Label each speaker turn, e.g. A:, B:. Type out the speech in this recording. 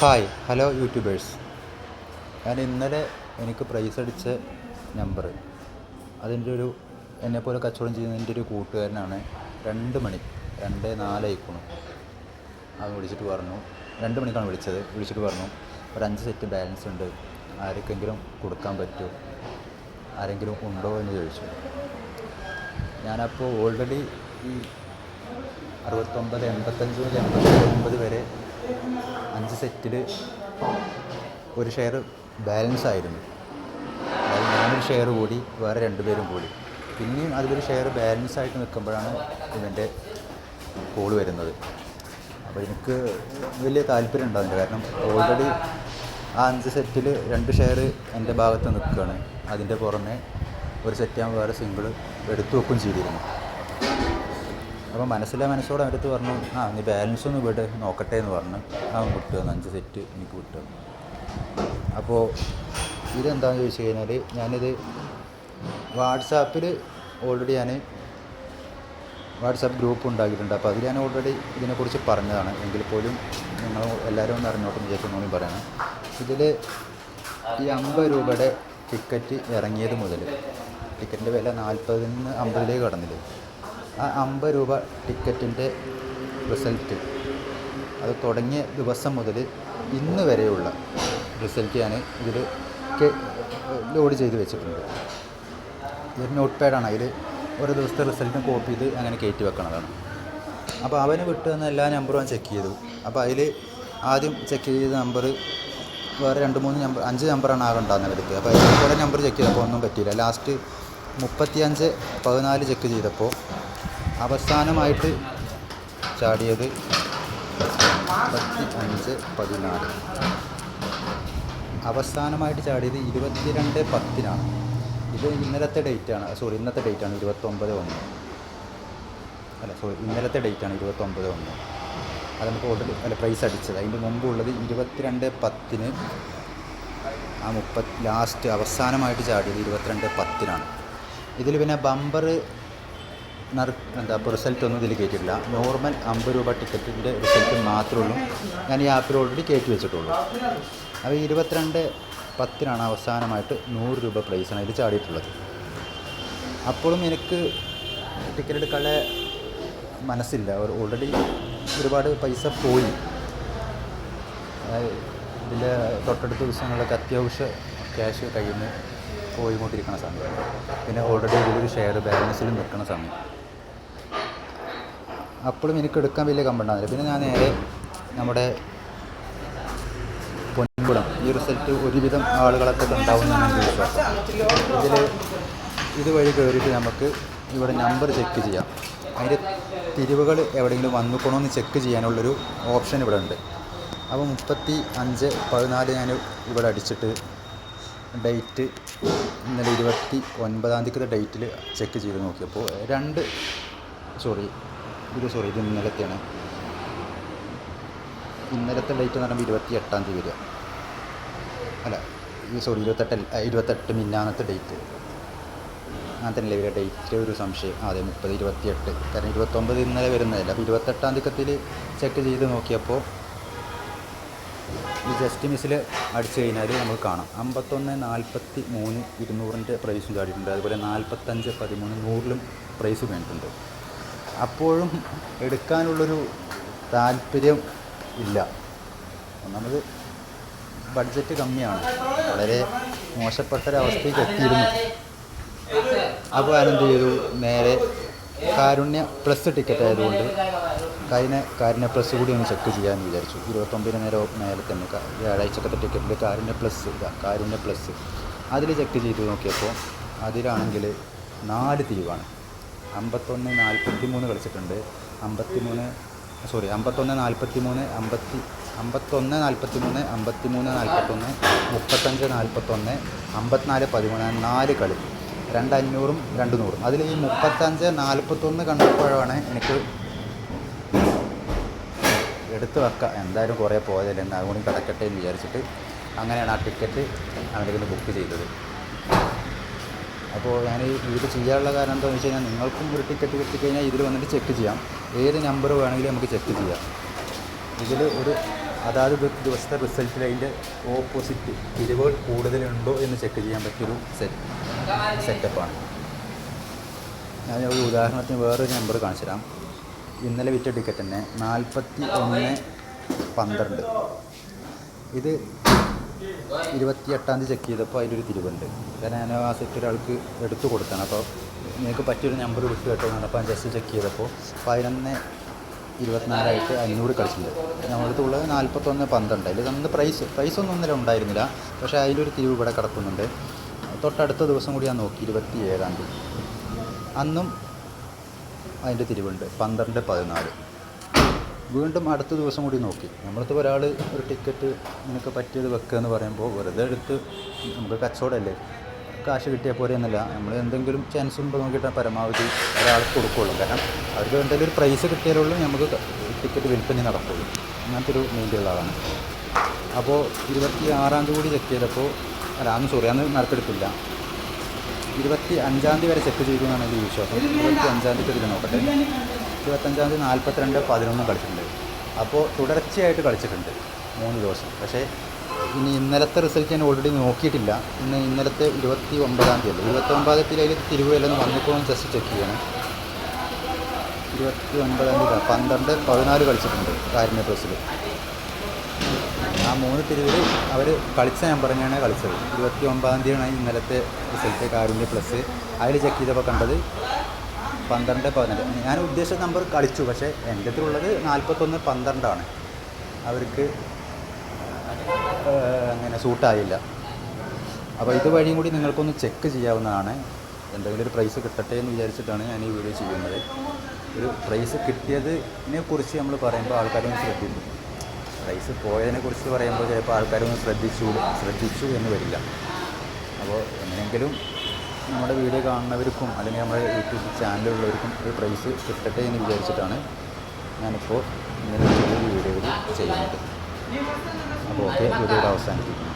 A: Hi hello YouTubers ഞാൻ ഇന്നലെ എനിക്ക് പ്രൈസ് അടിച്ച നമ്പർ അതിന്റെ ഒരു എന്നെപ്പോലെ കച്ചവടം ചെയ്യുന്ന എന്റെ ഒരു കൂട്ടുകാരനാണ് രണ്ട് മണി രണ്ട് നാലായിക്കോണം അവൻ വിളിച്ചിട്ട് പറഞ്ഞു രണ്ട് മണിക്കാണ് വിളിച്ചത് വിളിച്ചിട്ട് പറഞ്ഞു ഒരു അഞ്ച് സെറ്റ് ബാലൻസ് ഉണ്ട് ആർക്കെങ്കിലും കൊടുക്കാൻ പറ്റുമോ ആരെങ്കിലും ഉണ്ടോ? എന്ന് ചോദിച്ചു. ഞാനപ്പോൾ ഓൾറെഡി ഈ അറുപത്തൊമ്പത് എൺപത്തഞ്ച് മുതൽ എൺപത്തി ഒമ്പത് വരെ അഞ്ച് സെറ്റിൽ ഒരു ഷെയർ ബാലൻസ് ആയിരുന്നു. ഞാനൊരു ഷെയർ കൂടി വേറെ രണ്ടുപേരും കൂടി. പിന്നെയും അതിലൊരു ഷെയർ ബാലൻസ് ആയിട്ട് നിൽക്കുമ്പോഴാണ് ഇവന്റെ കോൾ വരുന്നത്. അപ്പോൾ എനിക്ക് വലിയ താല്പര്യം ഉണ്ടാവില്ല കാരണം ഓൾറെഡി ആ അഞ്ച് സെറ്റിൽ രണ്ട് ഷെയർ എന്റെ ഭാഗത്ത് നിൽക്കുകയാണ്. അതിന്റെ പുറമെ ഒരു സെറ്റ് ഞാൻ വേറെ സിംഗിൾ എടുത്തു വെക്കുകയും ചെയ്തിരുന്നു. അപ്പോൾ മനസ്സിലെ മനസ്സോടെ അടുത്ത് പറഞ്ഞു ആ നീ ബാലൻസ് ഒന്ന് വിട് നോക്കട്ടെ എന്ന് പറഞ്ഞു. ആ വിട്ടു. അഞ്ച് സെറ്റ് എനിക്ക് വിട്ടു. അപ്പോൾ ഇതെന്താണെന്ന് ചോദിച്ചു കഴിഞ്ഞാൽ ഞാനിത് വാട്സാപ്പിൽ ഓൾറെഡി ഞാൻ വാട്സാപ്പ് ഗ്രൂപ്പ് ഉണ്ടാക്കിയിട്ടുണ്ട്. അപ്പോൾ അതിൽ ഞാൻ ഓൾറെഡി ഇതിനെക്കുറിച്ച് പറഞ്ഞതാണ്. എങ്കിൽ പോലും നിങ്ങൾ എല്ലാവരും ഒന്ന് അറിഞ്ഞോട്ടെ വിചാരിക്കുന്നു പറയണം. ഇതിൽ ഈ അമ്പത് രൂപയുടെ ടിക്കറ്റ് ഇറങ്ങിയത് മുതൽ ടിക്കറ്റിന്റെ വില നാൽപ്പതിൽ നിന്ന് അമ്പതിലേക്ക് കടന്നില്ലേ? ആ അമ്പത് രൂപ ടിക്കറ്റിന്റെ റിസൾട്ട് അത് തുടങ്ങിയ ദിവസം മുതൽ ഇന്ന് വരെയുള്ള റിസൾട്ട് ഞാൻ ഇതിൽ ലോഡ് ചെയ്ത് വെച്ചിട്ടുണ്ട്. ഇതൊരു നോട്ട് പാഡാണ് അതിൽ ഓരോ ദിവസത്തെ റിസൾട്ടും കോപ്പി ചെയ്ത് അങ്ങനെ കയറ്റി വെക്കണതാണ്. അപ്പോൾ അവന് വിട്ടു തന്ന എല്ലാ നമ്പറും ചെക്ക് ചെയ്തു. അപ്പോൾ അതിൽ ആദ്യം ചെക്ക് ചെയ്ത നമ്പർ വേറെ രണ്ട് മൂന്ന് നമ്പർ അഞ്ച് നമ്പറാണ് ആകെ ഉണ്ടാകുന്ന എടുത്ത് അപ്പോൾ അതിൽ കുറേ നമ്പർ ചെക്ക് ചെയ്തപ്പോൾ ഒന്നും പറ്റിയില്ല. ലാസ്റ്റ് മുപ്പത്തിയഞ്ച് പതിനാല് ചെക്ക് ചെയ്തപ്പോൾ അവസാനമായിട്ട് ചാടിയത് ഇരുപത്തി അഞ്ച് പതിനാല്. അവസാനമായിട്ട് ചാടിയത് ഇരുപത്തിരണ്ട് പത്തിനാണ്. ഇത് ഇന്നലത്തെ ഡേറ്റാണ്. സോറി ഇന്നത്തെ ഡേറ്റാണ്. ഇരുപത്തൊമ്പത് ഒന്ന്. അല്ല സോറി ഇന്നലത്തെ ഡേറ്റാണ്. ഇരുപത്തൊമ്പത് ഒന്ന്. അത് നമുക്ക് ഓർഡർ അല്ല പ്രൈസ് അടിച്ചത്. അതിന്റെ മുമ്പുള്ളത് ഇരുപത്തിരണ്ട് പത്തിന് ആ മുപ്പത്തി ലാസ്റ്റ് അവസാനമായിട്ട് ചാടിയത് ഇരുപത്തിരണ്ട് പത്തിനാണ്. ഇതിൽ പിന്നെ ബമ്പർ എന്താ ഇപ്പോൾ റിസൾട്ട് ഒന്നും ഇതിൽ കയറ്റിയിട്ടില്ല. നോർമൽ അമ്പത് രൂപ ടിക്കറ്റിന്റെ റിസൾട്ട് മാത്രമേ ഉള്ളൂ. ഞാൻ ഈ ആപ്പിൽ ഓൾറെഡി കയറ്റി വെച്ചിട്ടുള്ളൂ. അപ്പോൾ ഇരുപത്തിരണ്ട് പത്തിനാണ് അവസാനമായിട്ട് നൂറ് രൂപ പ്രൈസാണ് ഇതിൽ ചാടിയിട്ടുള്ളത്. അപ്പോഴും എനിക്ക് ടിക്കറ്റ് എടുക്കാനുള്ള മനസ്സില്ല. ഓൾറെഡി ഒരുപാട് പൈസ പോയി. ഇതിന്റെ തൊട്ടടുത്ത ദിവസങ്ങളിലൊക്കെ അത്യാവശ്യ ക്യാഷ് കയ്യിൽ നിന്ന് പോയിക്കൊണ്ടിരിക്കുന്ന സമയം. പിന്നെ ഓൾറെഡി ഇതിലൊരു ഷെയർ ബാലൻസിലും നിൽക്കുന്ന സമയം. അപ്പോഴും എനിക്ക് എടുക്കാൻ വലിയ കമ്പണ്ടാവില്ല. പിന്നെ ഞാൻ നേരെ നമ്മുടെ പൊൻകുടം. ഈ റിസൾട്ട് ഒരുവിധം ആളുകളൊക്കെ ഉണ്ടാവുന്ന ഇതിൽ ഇതുവഴി കയറിയിട്ട് നമുക്ക് ഇവിടെ നമ്പർ ചെക്ക് ചെയ്യാം. അതിന്റെ തിരിവുകൾ എവിടെയെങ്കിലും വന്നുക്കണോ എന്ന് ചെക്ക് ചെയ്യാനുള്ളൊരു ഓപ്ഷൻ ഇവിടെ ഉണ്ട്. അപ്പോൾ മുപ്പത്തി അഞ്ച് പതിനാല് ഞാൻ ഇവിടെ അടിച്ചിട്ട് ഡേറ്റ് ഇന്നലെ ഇരുപത്തി ഒൻപതാം തീയതി ഡേറ്റിൽ ചെക്ക് ചെയ്ത് നോക്കിയപ്പോൾ രണ്ട് സോറി ഇത് സോറി ഇത് ഇന്നലത്തെയാണ്. ഇന്നലത്തെ ഡേറ്റ് എന്ന് പറയുമ്പോൾ ഇരുപത്തി എട്ടാം തീയതി വരിക അല്ല ഈ സോറി ഇരുപത്തെട്ട് ഇരുപത്തെട്ട് മിന്നാന്നത്തെ ഡേറ്റ് അങ്ങനെ തന്നെ ഇവരുടെ ഡേറ്റ് ഒരു സംശയം. അതെ മുപ്പത് ഇരുപത്തിയെട്ട്. കാരണം ഇരുപത്തൊമ്പത് ഇന്നലെ വരുന്നതല്ല. അപ്പോൾ ഇരുപത്തെട്ടാം തീയതി ചെക്ക് ചെയ്ത് നോക്കിയപ്പോൾ ഈ ജസ്റ്റ് മിസ്സിൽ അടിച്ചു കഴിഞ്ഞാൽ നമുക്ക് കാണാം. അമ്പത്തൊന്ന് നാൽപ്പത്തി മൂന്ന് ഇരുന്നൂറിന്റെ പ്രൈസും ചാടിയിട്ടുണ്ട്. അതുപോലെ നാൽപ്പത്തഞ്ച് പതിമൂന്ന് നൂറിലും പ്രൈസ് വേണ്ടിയിട്ടുണ്ട്. അപ്പോഴും എടുക്കാനുള്ളൊരു താല്പര്യം ഇല്ല. ഒന്നാമത് ബഡ്ജറ്റ് കമ്മിയാണ്. വളരെ മോശപ്പെട്ട എത്തിയിരുന്നു. അപ്പോൾ ഞാനെന്ത് ചെയ്തു? നേരെ കാരുണ്യ പ്ലസ് ടിക്കറ്റ് ആയതുകൊണ്ട് കഴിഞ്ഞ കാരുണ്യ പ്ലസ് കൂടി ഒന്ന് ചെക്ക് ചെയ്യാമെന്ന് വിചാരിച്ചു. ഇരുപത്തൊമ്പതിന് നേരം മേലെ തന്നെ വ്യാഴാഴ്ചക്കത്തെ ടിക്കറ്റിൽ കാരുണ്യ പ്ലസ് ഇതാ കാരുണ്യ പ്ലസ് അതിൽ ചെക്ക് ചെയ്ത് നോക്കിയപ്പോൾ അതിലാണെങ്കിൽ നാല് തീവാണ്. അമ്പത്തൊന്ന് നാൽപ്പത്തി മൂന്ന് കളിച്ചിട്ടുണ്ട്. അമ്പത്തി മൂന്ന് സോറി അമ്പത്തൊന്ന് നാൽപ്പത്തി മൂന്ന് അമ്പത്തി അമ്പത്തൊന്ന് നാൽപ്പത്തി മൂന്ന് അമ്പത്തി മൂന്ന് നാൽപ്പത്തൊന്ന് മുപ്പത്തഞ്ച് നാൽപ്പത്തൊന്ന് അമ്പത്തിനാല് പതിമൂന്ന് നാല് കളി. രണ്ട് അഞ്ഞൂറും രണ്ട് നൂറും. അതിൽ ഈ മുപ്പത്തഞ്ച് നാൽപ്പത്തൊന്ന് കണ്ടപ്പോഴാണ് എനിക്ക് എടുത്ത് വെക്കാം. എന്തായാലും കുറേ പോയതല്ലേ എന്നാൽ അതുകൊണ്ട് കിടക്കട്ടെ എന്ന് വിചാരിച്ചിട്ട് അങ്ങനെയാണ് ആ ടിക്കറ്റ് അവന്റെ ബുക്ക് ചെയ്തത്. അപ്പോൾ ഞാൻ ഇത് ചെയ്യാനുള്ള കാരണം എന്താണെന്ന് വെച്ച് കഴിഞ്ഞാൽ നിങ്ങൾക്കും ഒരു ടിക്കറ്റ് കിട്ടിക്കഴിഞ്ഞാൽ ഇതിൽ വന്നിട്ട് ചെക്ക് ചെയ്യാം. ഏത് നമ്പർ വേണമെങ്കിലും നമുക്ക് ചെക്ക് ചെയ്യാം. ഇതിൽ ഒരു അതാത് ദിവസത്തെ റിസൾട്ടിൽ അതിന്റെ ഓപ്പോസിറ്റ് തിരിവുകൾ കൂടുതലുണ്ടോ എന്ന് ചെക്ക് ചെയ്യാൻ പറ്റിയൊരു സെറ്റ് സെറ്റപ്പാണ് ഞാൻ ഒരു ഉദാഹരണത്തിന് വേറൊരു നമ്പർ കാണിച്ചു തരാം. ഇന്നലെ വിറ്റ ടിക്കറ്റ് തന്നെ നാൽപ്പത്തി ഒന്ന് പന്ത്രണ്ട്. ഇത് ഇരുപത്തി എട്ടാം തീയതി ചെക്ക് ചെയ്തപ്പോൾ അതിലൊരു തിരിവുണ്ട്. കാരണം ഞാൻ ആ സെറ്റ് ഒരാൾക്ക് എടുത്തു കൊടുത്താണ്. അപ്പോൾ നിങ്ങൾക്ക് പറ്റിയൊരു നമ്പർ വിട്ടു കേട്ടോ അപ്പോൾ ഞാൻ ജസ്റ്റ് ചെക്ക് ചെയ്തപ്പോൾ പതിനൊന്ന് ഇരുപത്തിനാലായിട്ട് അഞ്ഞൂറ് കളിച്ചിട്ടുണ്ട്. നമ്മളടുത്ത് ഉള്ളത് നാൽപ്പത്തൊന്ന് പന്ത്രണ്ട്. അതിൽ നമ്മൾ പ്രൈസ് പ്രൈസ് ഒന്നും ഇന്നലെ ഉണ്ടായിരുന്നില്ല. പക്ഷേ അതിലൊരു തിരിവ് ഇവിടെ കിടക്കുന്നുണ്ട്. തൊട്ടടുത്ത ദിവസം കൂടി ഞാൻ നോക്കി ഇരുപത്തി ഏഴാം തീയതി. അന്നും അതിന്റെ തിരിവുണ്ട്. പന്ത്രണ്ട് പതിനാല്. വീണ്ടും അടുത്ത ദിവസം കൂടി നോക്കി. നമ്മളിപ്പോൾ ഒരാൾ ഒരു ടിക്കറ്റ് നിനക്ക് പറ്റിയത് വെക്കുക എന്ന് പറയുമ്പോൾ വെറുതെ എടുത്ത് നമുക്ക് കച്ചവടമല്ലേ കാശ് കിട്ടിയാൽ പോരെ എന്നല്ല. നമ്മൾ എന്തെങ്കിലും ചാൻസ് ഉണ്ടോ നോക്കിയിട്ട് പരമാവധി ഒരാൾക്ക് കൊടുക്കുകയുള്ളൂ കാരണം അവർക്ക് എന്തെങ്കിലും ഒരു പ്രൈസ് കിട്ടിയാലുള്ളൂ നമുക്ക് ടിക്കറ്റ് വിൽപ്പന നടക്കുള്ളൂ. അങ്ങനത്തെ ഒരു മൈൻഡുള്ള ആളാണ്. അപ്പോൾ ഇരുപത്തി ആറാം തീയതി കൂടി ചെക്ക് ചെയ്തപ്പോൾ അല്ല അന്ന് സോറി അന്ന് നടത്തെടുപ്പില്ല ഇരുപത്തി അഞ്ചാം തീയതി വരെ ചെക്ക് ചെയ്തു എന്നാണ് എന്റെ വിശ്വാസം. ഇരുപത്തി അഞ്ചാം തീയതി നോക്കട്ടെ. ഇരുപത്തഞ്ചാം തീയതി നാൽപ്പത്തിരണ്ട് പതിനൊന്ന് കളിച്ചിട്ടുണ്ട്. അപ്പോൾ തുടർച്ചയായിട്ട് കളിച്ചിട്ടുണ്ട് മൂന്ന് ദിവസം. പക്ഷേ ഇനി ഇന്നലത്തെ റിസൾട്ട് ഞാൻ ഓൾറെഡി നോക്കിയിട്ടില്ല. ഇന്ന് ഇന്നലത്തെ ഇരുപത്തി ഒമ്പതാം തീയതി ഇരുപത്തി ഒമ്പതാം തീയതി അതിൽ തിരുവല്ലെന്ന് വന്നപ്പോൾ ജസ്റ്റ് ചെക്ക് ചെയ്യണം. ഇരുപത്തി ഒമ്പതാം തീയതി പന്ത്രണ്ട് പതിനാല് കളിച്ചിട്ടുണ്ട് കാരുണ്യ പ്രസിൽ ആ മൂന്ന് തിരുവിൽ അവർ കളിച്ച നമ്പർ പറഞ്ഞാണ് കളിച്ചത്. ഇരുപത്തി ഒമ്പതാം തീയതിയാണ് ഇന്നലത്തെ റിസൾട്ട് കാരുണ്യ പ്ലസ് അതിൽ ചെക്ക് ചെയ്തപ്പോൾ കണ്ടത് പന്ത്രണ്ട് പതിനെട്ട് ഞാൻ ഉദ്ദേശിച്ച നമ്പർ കളിച്ചു പക്ഷേ എന്റെ അടുത്തുള്ളത് നാൽപ്പത്തൊന്ന് പന്ത്രണ്ടാണ്. അവർക്ക് അങ്ങനെ സൂട്ടായില്ല. അപ്പോൾ ഇതുവഴിയും കൂടി നിങ്ങൾക്കൊന്ന് ചെക്ക് ചെയ്യാവുന്നതാണ്. എന്തെങ്കിലും ഒരു പ്രൈസ് കിട്ടട്ടെ എന്ന് വിചാരിച്ചിട്ടാണ് ഞാൻ ഈ വീഡിയോ ചെയ്യുന്നത്. ഒരു പ്രൈസ് കിട്ടിയതിനെ കുറിച്ച് നമ്മൾ പറയുമ്പോൾ ആൾക്കാരൊന്ന് ശ്രദ്ധിക്കും. പ്രൈസ് പോയതിനെ കുറിച്ച് പറയുമ്പോൾ ചിലപ്പോൾ ആൾക്കാരൊന്ന് ശ്രദ്ധിച്ചു ശ്രദ്ധിച്ചു എന്ന് വരില്ല. അപ്പോൾ എങ്ങനെയെങ്കിലും നമ്മുടെ വീഡിയോ കാണുന്നവർക്കും അല്ലെങ്കിൽ നമ്മുടെ യൂട്യൂബ് ചാനലുള്ളവർക്കും ഒരു പ്രൈസ് കിട്ടട്ടെ എന്ന് വിചാരിച്ചിട്ടാണ് ഞാനിപ്പോൾ ഇങ്ങനെ ചെറിയ വീഡിയോയിൽ ചെയ്യുന്നത്. അപ്പോൾ ഓക്കെ വീഡിയോയുടെ അവസാനിപ്പിക്കുന്നു.